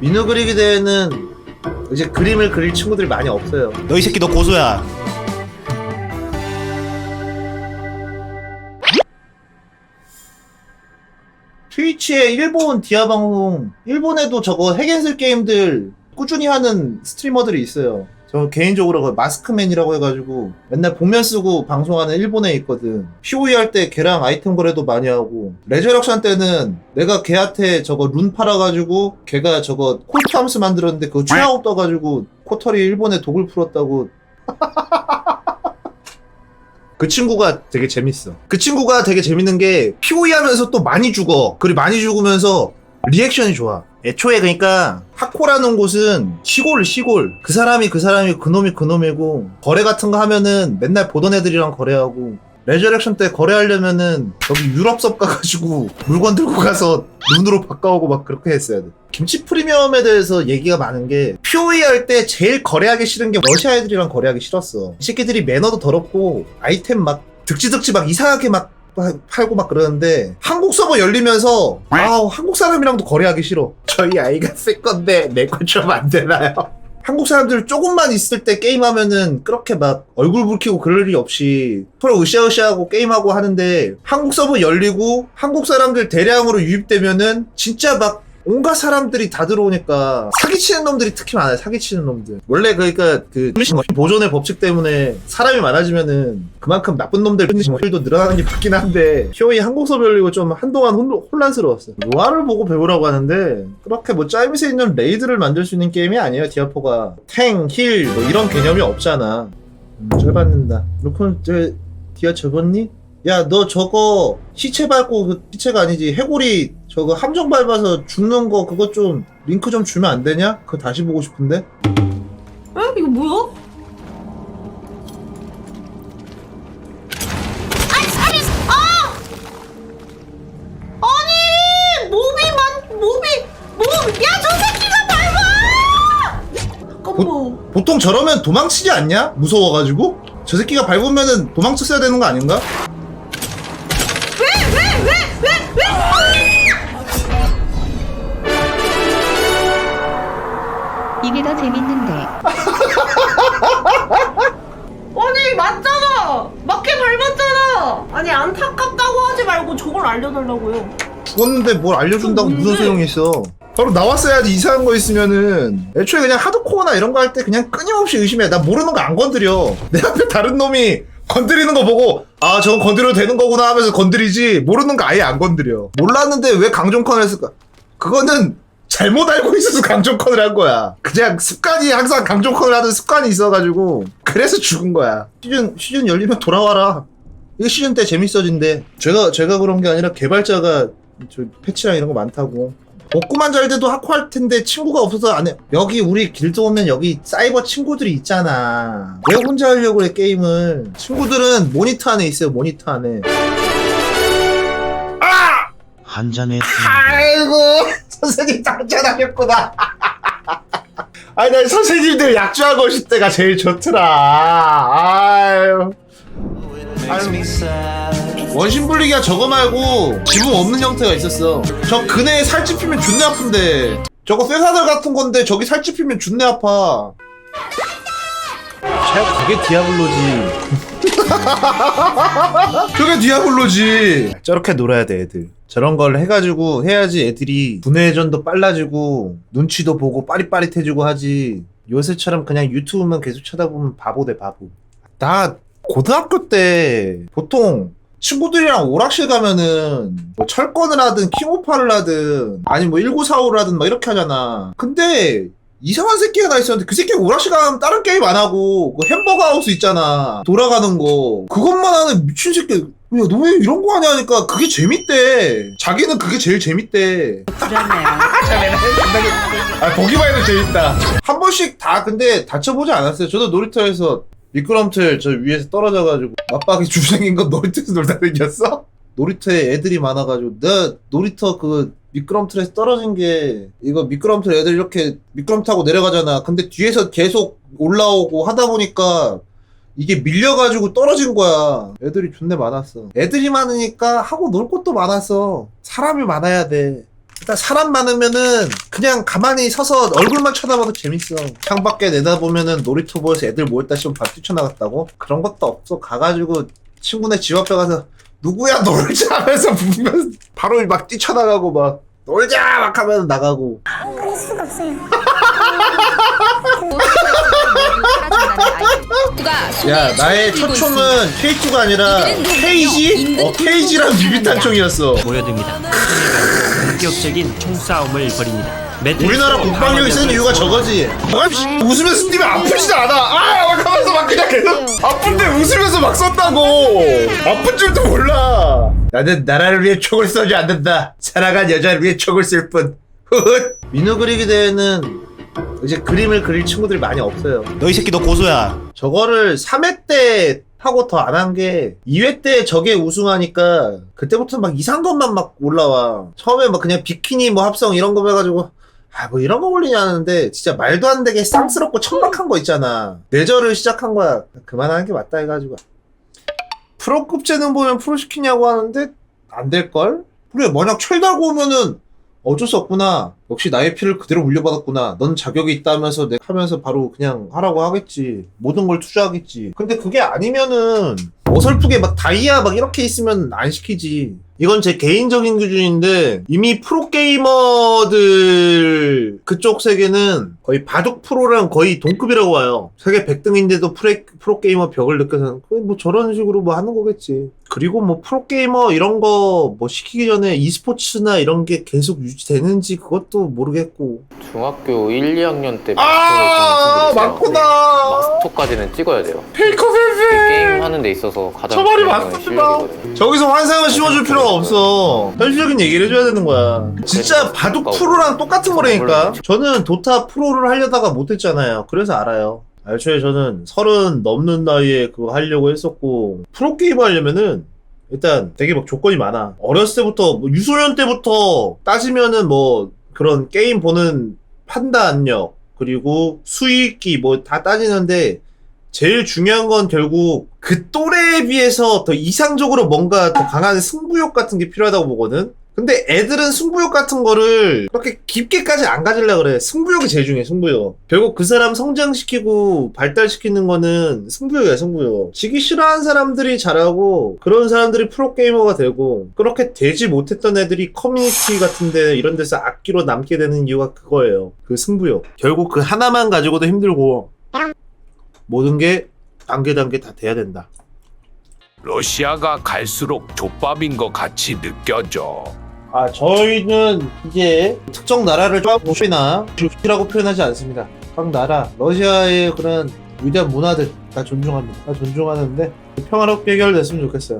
민우 그리기 대회는 이제 그림을 그릴 친구들이 많이 없어요. 너 이 새끼 너 고소야. 트위치에 일본 디아 방송, 일본에도 저거 핵앤슬 게임들 꾸준히 하는 스트리머들이 있어요. 저 개인적으로 그 마스크맨이라고 해가지고 맨날 복면 쓰고 방송하는 일본에 있거든. POE 할 때 걔랑 아이템 거래도 많이 하고 레저럭션 때는 내가 걔한테 저거 룬 팔아가지고 걔가 저거 콜트함스 만들었는데 그거 최하고 떠가지고 코털이 일본에 독을 풀었다고 그 친구가 되게 재밌어. 그 친구가 되게 재밌는 게 POE 하면서 또 많이 죽어. 그리고 많이 죽으면서 리액션이 좋아. 애초에 그러니까 하코라는 곳은 시골 시골. 그 사람이 그 사람이 그놈이 그놈이고 거래 같은 거 하면은 맨날 보던 애들이랑 거래하고 레저렉션 때 거래하려면은 여기 유럽섭 가가지고 물건 들고 가서 눈으로 바꿔오고 막 그렇게 했어야 돼. 김치 프리미엄에 대해서 얘기가 많은 게 POE 할 때 제일 거래하기 싫은 게 러시아 애들이랑 거래하기 싫었어. 이 새끼들이 매너도 더럽고 아이템 막 득지득지 막 이상하게 막 파- 팔고 막 그러는데 한국 서버 열리면서 아 한국 사람이랑도 거래하기 싫어. 저희 아이가 새 건데 내 거 좀 안 되나요? 한국 사람들 조금만 있을 때 게임하면은 그렇게 막 얼굴 붉히고 그럴 일이 없이 서로 으쌰으쌰하고 게임하고 하는데 한국 서버 열리고 한국 사람들 대량으로 유입되면은 진짜 막 온갖 사람들이 다 들어오니까 사기치는 놈들이 특히 많아요 사기치는 놈들. 원래 그러니까 그 보존의 법칙 때문에 사람이 많아지면은 그만큼 나쁜 놈들도 늘어나는 게 맞긴 한데 POE 한국 서버 열리고 좀 한동안 혼, 혼란스러웠어 로아를 보고 배우라고 하는데 그렇게 뭐 짜임새 있는 레이드를 만들 수 있는 게임이 아니에요 디아포가. 탱, 힐 뭐 이런 개념이 없잖아. 음, 잘 받는다. 그렇군 저 디아 접었니? 야 너 저거 시체 밟고 그 시체가 아니지. 해골이 저거 함정 밟아서 죽는 거 그거 좀 링크 좀 주면 안 되냐? 그거 다시 보고 싶은데 에? 이거 뭐야? 아니 살이 아! 아니 몸이 만 몸이 몸야저 새끼가 밟아! 잠깐만 보통 저러면 도망치지 않냐? 무서워가지고 저 새끼가 밟으면은 도망쳤어야 되는 거 아닌가? 저걸 알려달라고요? 죽었는데 뭘 알려준다고 무슨 뭔데? 소용이 있어? 바로 나왔어야지 이상한 거 있으면은. 애초에 그냥 하드코어나 이런 거 할 때 그냥 끊임없이 의심해. 나 모르는 거 안 건드려. 내 앞에 다른 놈이 건드리는 거 보고 아 저건 건드려도 되는 거구나 하면서 건드리지. 모르는 거 아예 안 건드려. 몰랐는데 왜 강종컨을 했을까? 그거는 잘못 알고 있어서 강종컨을 한 거야. 그냥 습관이 항상 강종컨을 하는 습관이 있어가지고. 그래서 죽은 거야. 시즌 시즌 열리면 돌아와라 이거 시즌 때 재밌어진대 제가 제가 그런 게 아니라 개발자가 저 패치랑 이런 거 많다고 복구만 잘 돼도 하코 할 텐데 친구가 없어서 안 해. 여기 우리 길드 오면 여기 사이버 친구들이 있잖아. 왜 혼자 하려고 그래 게임을. 친구들은 모니터 안에 있어요 모니터 안에. 한 잔에 아이고 선생님 당찬하셨구나. 아니 난 선생님들 약주하고 오실 때가 제일 좋더라. 아유. 원심 분리기가 저거 말고 지붕 없는 형태가 있었어. 저 그네 살집히면 존내 아픈데. 저거 쇠사들 같은 건데 저기 살집히면 존내 아파. 쟤 그게 디아블로지. 저게 디아블로지. 저렇게 놀아야 돼 애들. 저런 걸 해가지고 해야지 애들이 분해전도 빨라지고 눈치도 보고 빠릿빠릿해지고 하지. 요새처럼 그냥 유튜브만 계속 쳐다보면 바보 돼 바보. 나 고등학교 때 보통 친구들이랑 오락실 가면은 뭐 철권을 하든 킹오파를 하든 아니 뭐 1945를 하든 막 이렇게 하잖아. 근데 이상한 새끼가 나 있었는데 그 새끼가 오락실 가면 다른 게임 안 하고 그 햄버거 하우스 있잖아. 돌아가는 거. 그것만 하는 미친 새끼. 야, 너 왜 이런 거 하냐 하니까 그게 재밌대. 자기는 그게 제일 재밌대. 아, 보기만 해도 재밌다. 한 번씩 다 근데 다쳐보지 않았어요. 저도 놀이터에서 미끄럼틀 저 위에서 떨어져가지고 맞박이 주생인 건 놀이터에서 놀다 생겼어? 놀이터에 애들이 많아가지고 내 놀이터 그 미끄럼틀에서 떨어진 게 이거 미끄럼틀 애들 이렇게 미끄럼 타고 내려가잖아. 근데 뒤에서 계속 올라오고 하다 보니까 이게 밀려가지고 떨어진 거야. 애들이 존내 많았어. 애들이 많으니까 하고 놀 것도 많았어. 사람이 많아야 돼. 일단 사람 많으면은 그냥 가만히 서서 얼굴만 쳐다봐도 재밌어. 창밖에 내다보면은 놀이터 보여서 애들 모였다 싶으면 밥 뛰쳐나갔다고? 그런 것도 없어. 가가지고 친구네 집 앞에 가서 누구야 놀자 하면서 부르면 바로 막 뛰쳐나가고 막 놀자 막 하면 나가고 야 나의 초총은 K2가 아니라 KG? 어 KG랑 비비탄 총이었어 모여듭니다. 본격적인 총싸움을 벌입니다. 우리나라 국방력이 센 이유가 저거지. 아, 씨, 웃으면서 뛰면 아프지도 않아? 아 막 하면서 막 그냥 계속 아픈데 웃으면서 막 썼다고. 아픈 줄도 몰라. 나는 나라를 위해 총을 쏘지 않는다. 사랑한 여자를 위해 총을 쓸뿐. 민우 그리기 대회는 이제 그림을 그릴 친구들이 많이 없어요. 너 이 새끼 너 고소야. 저거를 3회 때 하고 더 안 한 게 2회 때 저게 우승하니까 그때부터 막 이상한 것만 막 올라와. 처음에 막 그냥 비키니 뭐 합성 이런 거 해가지고 아 뭐 이런 거 올리냐 하는데 진짜 말도 안 되게 쌍스럽고 천박한 거 있잖아. 내절을 시작한 거야. 그만하는 게 맞다 해가지고 프로급 재능 보면 프로 시키냐고 하는데 안 될걸? 그래 만약 철 달고 오면은 어쩔 수 없구나. 역시 나의 피를 그대로 물려받았구나. 넌 자격이 있다면서 내가 하면서 바로 그냥 하라고 하겠지. 모든 걸 투자하겠지. 근데 그게 아니면은 어설프게 막 다이아 막 이렇게 있으면 안 시키지. 이건 제 개인적인 기준인데 이미 프로게이머들 그쪽 세계는 거의 바둑 프로랑 거의 동급이라고 와요. 세계 100등인데도 프레, 프로게이머 벽을 느껴서 거의 뭐 저런 식으로 뭐 하는 거겠지. 그리고 뭐 프로게이머 이런 거 뭐 시키기 전에 e스포츠나 이런 게 계속 유지되는지 그것도 모르겠고. 중학교 1, 2학년 때 아, 맞구나. 마스터까지는 찍어야 돼요. 페이커 그 센세! 게임 하는 데 있어서 가장 저 말이 중요한 맞습니다. 실력이거든요. 저기서 환상을 씌워줄 필요가 없어. 현실적인 얘기를 해줘야 되는 거야. 진짜 바둑 프로랑 똑같은 거라니까. 저는 도타 프로를 하려다가 못했잖아요. 그래서 알아요. 애초에 저는 서른 넘는 나이에 그거 하려고 했었고 프로게이머 하려면은 일단 되게 막 조건이 많아. 어렸을 때부터 뭐 유소년 때부터 따지면은 뭐 그런 게임 보는 판단력 그리고 수익기 뭐다 따지는데 제일 중요한 건 결국 그 또래에 비해서 더 이상적으로 뭔가 더 강한 승부욕 같은 게 필요하다고 보거든? 근데 애들은 승부욕 같은 거를 그렇게 깊게까지 안 가지려 그래. 승부욕이 제일 중요해, 승부욕. 결국 그 사람 성장시키고 발달시키는 거는 승부욕이야, 승부욕. 지기 싫어하는 사람들이 잘하고 그런 사람들이 프로게이머가 되고 그렇게 되지 못했던 애들이 커뮤니티 같은 데 이런 데서 악기로 남게 되는 이유가 그거예요. 그 승부욕. 결국 그 하나만 가지고도 힘들고 모든 게 단계 단계 다 돼야 된다. 러시아가 갈수록 족밥인 것 같이 느껴져. 아 저희는 이제 특정 나라를 조금이나 주라고 표현하지 않습니다. 각 나라 러시아의 그런 위대한 문화들 다 존중합니다. 다 존중하는데 평화롭게 해결됐으면 좋겠어요.